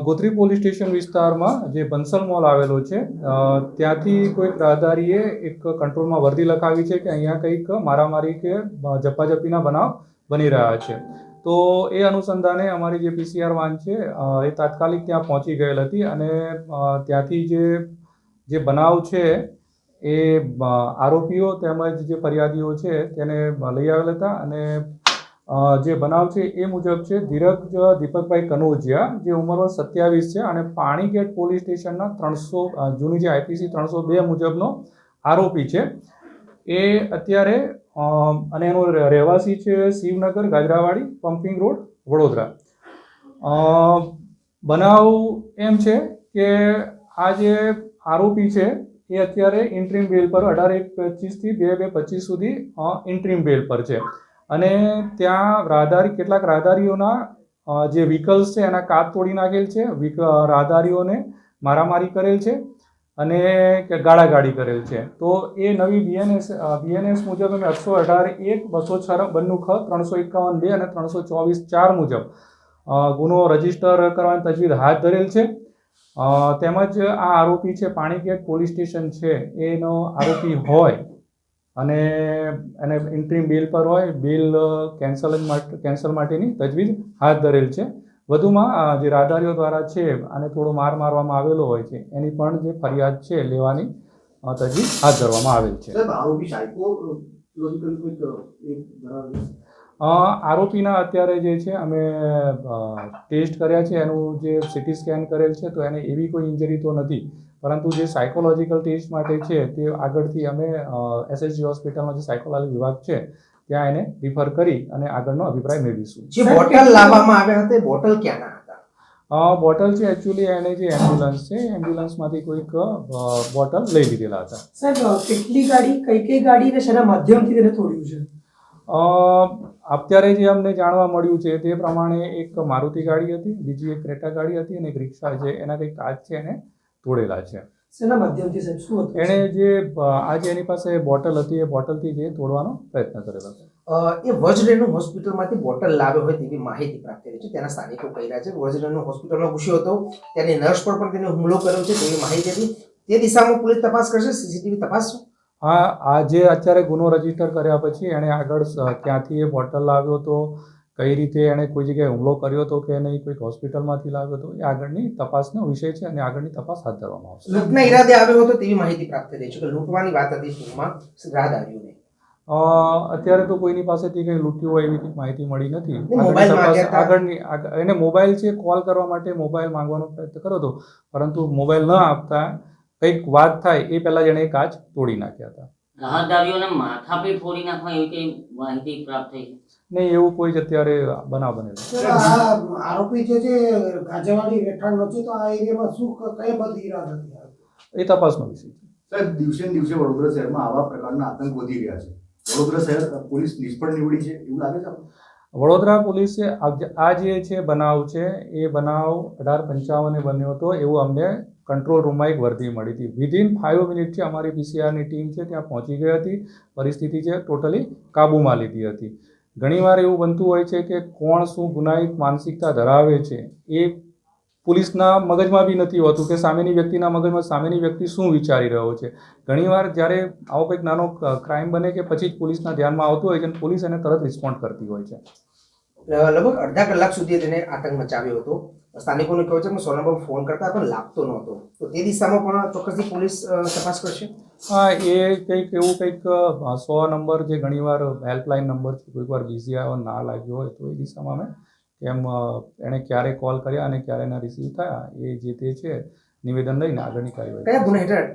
Gotri police station વિસ્તારમાં જે Bansal mall આવેલો છે ત્યાંથી કોઈક રાહદારીએ એક કંટ્રોલમાં વર્દી લખાવી છે કે અહીંયા કંઈક મારામારી કે ઝપાઝપીના બનાવ બની રહ્યા છે. તો એ અનુસંધાને અમારી જે પીસીઆર વાન છે એ તાત્કાલિક ત્યાં પહોંચી ગયેલ હતી અને ત્યાંથી જે જે બનાવ છે એ આરોપીઓ તેમજ જે ફરિયાદીઓ છે તેને લઈ આવેલ હતા અને જે બનાવ છે એ મુજબ છે, ધીરજ, દીપકભાઈ કનોજિયા, જે ઉંમર વર્ષ સત્યાવીસ છે અને પાણીગેટ પોલીસ સ્ટેશનના ત્રણસો જૂની જે આઈપીસી ત્રણસો બે મુજબનો આરોપી છે. એ અત્યારે અને એનો રહે- રહેવાસી છે શિવનગર, ગાજરાવાડી પમ્પિંગ રોડ, વડોદરા. બનાવ એમ છે કે આ જે આરોપી છે એ અત્યારે ઇન્ટ્રીમ બેલ પર અઢાર એક પચીસથી બે બે પચીસ સુધી ઇન્ટ્રીમ બેલ પર છે. અને ત્યાં રાહદારી, કેટલાક રાહદારીઓના જે વ્હીકલ્સ છે, એના કાચ તોડી નાખેલ છે રાહદારીઓને મારામારી કરેલ છે અને ગાળાગાડી કરેલ છે. તો એ નવી બીએનએસ બીએનએસ મુજબ અમે એકસો અઢાર એક, બસો છ બન્નું ખ, ત્રણસો એકાવન બે અને ત્રણસો ચોવીસ ચાર મુજબ ગુનો રજિસ્ટર કરવાની તજવીજ હાથ ધરેલ છે. તેમજ આ આરોપી છે, પાણીગેટ પોલીસ સ્ટેશન છે. એનો આરોપી હોય અને એને ઇન્ટ્રીમ બિલ પર હોય બિલ કેન્સલ માટે કેન્સલ માટેની તજવીજ હાથ ધરેલ છે. વધુમાં જે રાહદારીઓ દ્વારા છે અને થોડો માર મારવામાં આવેલો હોય છે, એની પણ જે ફરિયાદ છે, લેવાની તજવીજ હાથ ધરવામાં આવેલ છે. આરોપી આરોપીના અત્યારે જે છે અમે ટેસ્ટ કર્યા છે એનું જે સિટી સ્કેન કરેલ છે તો એને એવી કોઈ ઇન્જરી તો નથી. પરંતુ જે સાયકોલોજીકલ ટેસ્ટ માટે છે તે આગળથી અમે એસએસજી હોસ્પિટલનો જે સાયકોલોજી વિભાગ છે ત્યાં એને રિફર કરી અને આગળનો અભિપ્રાય મેળવીશું. જે બોટલ લાવવામાં આવ્યા હતા બોટલ ક્યાંના હતા? બોટલ છે એકચ્યુઅલી એને જે એમ્બ્યુલન્સ છે એમ્બ્યુલન્સમાંથી કોઈક બોટલ લઈ લીધેલા હતા. સાહેબ કેટલી ગાડી કઈ કઈ ગાડી અને શેના માધ્યમથી તેને તોડ્યું છે? અત્યારે જે અમને જાણવા મળ્યું છે તે પ્રમાણે એક મારુતિ ગાડી હતી બીજી એક ક્રેટા ગાડી હતી અને એક રિક્ષા છે. એના કંઈક કાચ છે એને તોડેલા છે. એણે જે આજે એની પાસે બોટલ હતી એ બોટલથી જે તોડવાનો પ્રયત્ન કરેલો હતો. એ વજરેનું હોસ્પિટલમાંથી બોટલ લાવ્યો હોય તેવી માહિતી પ્રાપ્ત થઈ છે. તેના સ્થાનિકો કહી રહ્યા છે વજરેનું હોસ્પિટલમાં ઘૂસ્યો હતો. ત્યાંની નર્સ પર પણ તેને હુમલો કર્યો છે તેવી માહિતી હતી. તે દિશામાં પોલીસ તપાસ કરશે. સીસીટીવી તપાસ શું આ આ અત્યારે ગુનો રજિસ્ટર કર્યા પછી એણે આગળ ક્યાંથી એ બોટલ લાવ્યો હતો કઈ રીતે એણે કોઈ જગ્યાએ હુમલો કર્યો હતો કે નહીં કોઈક હોસ્પિટલમાંથી લાવ્યો હતો એ આગળની તપાસનો વિષય છે અને આગળની તપાસ હાથ ધરવામાં આવશે. લૂંટના ઈરાદે આવ્યો હતો તેવી માહિતી પ્રાપ્ત થઈ છે. કે લૂંટવાની વાત હતી ટૂંકમાં આવ્યું નહીં અત્યારે તો કોઈની પાસેથી કંઈ લૂંટ્યું હોય એવી માહિતી મળી નથી. આગળની એને મોબાઈલ છે કોલ કરવા માટે મોબાઈલ માંગવાનો પ્રયત્ન કર્યો હતો પરંતુ મોબાઈલ ન આપતા કંઈક વાત થાય એ પહેલા જેણે કાચ તોડી નાખ્યા હતા. રાહદારીઓને માથા પે ફોડી નાખવા એવી કઈ માહિતી પ્રાપ્ત થઈ? નહીં એવું કોઈ જ અત્યારે બનાવ બનેલો આરોપી જે છે ગાજેવાડી રહેઠાણનો છે તો આ એરિયામાં શું કઈ બધી ઈરાદા હતી એ તપાસનો વિષય છે. સાહેબ દિવસે દિવસે વડોદરા શહેરમાં આવા પ્રકારના આતંક વધી રહ્યા છે. વડોદરા શહેર પોલીસ નિષ્ફળ નીવડી છે એવું લાગે છે? વડોદરા પોલીસે આ જે- આ જે છે બનાવ છે એ બનાવ અઢાર પંચાવને બન્યો હતો એવું અમને કંટ્રોલ રૂમમાં એક વર્દી મળી હતી. વિધિન ફાઇવ મિનિટથી અમારી પીસીઆરની ટીમ છે ત્યાં પહોંચી ગઈ હતી. પરિસ્થિતિ છે ટોટલી કાબૂમાં લીધી હતી. ઘણીવાર એવું બનતું હોય છે કે કોણ શું ગુનાહિત માનસિકતા ધરાવે છે એ પોલીસના મગજમાં બી નથી હોતું કે સામેની વ્યક્તિના મગજમાં સામેની વ્યક્તિ શું વિચારી રહ્યો છે. ઘણીવાર જ્યારે આવો કંઈક નાનો ક્રાઇમ બને કે પછી જ પોલીસના ધ્યાનમાં આવતું હોય છે અને પોલીસ એને તરત રિસ્પોન્ડ કરતી હોય છે. લગભગ અડધા કલાક સુધી તેને આતંક મચાવ્યો હતો. સ્થાનિકોનું કહ્યું છે કે સો નંબર ફોન કરતા પણ લાગતો નહોતો. તો તે દિશામાં પણ ચોક્કસથી પોલીસ તપાસ કરશે? હા એ કંઈક એવું કંઈક સો નંબર જે ઘણીવાર હેલ્પલાઇન નંબર છે કોઈક વાર બિઝી આવ્યો ના લાગ્યો હોય તો એ દિશામાં અમે કેમ એણે ક્યારે કોલ કર્યા અને ક્યારે એના રિસીવ થયા એ જે તે છે નિવેદન લઈને આગળની કાર્યવાહી કયા ગુના હેઠળ?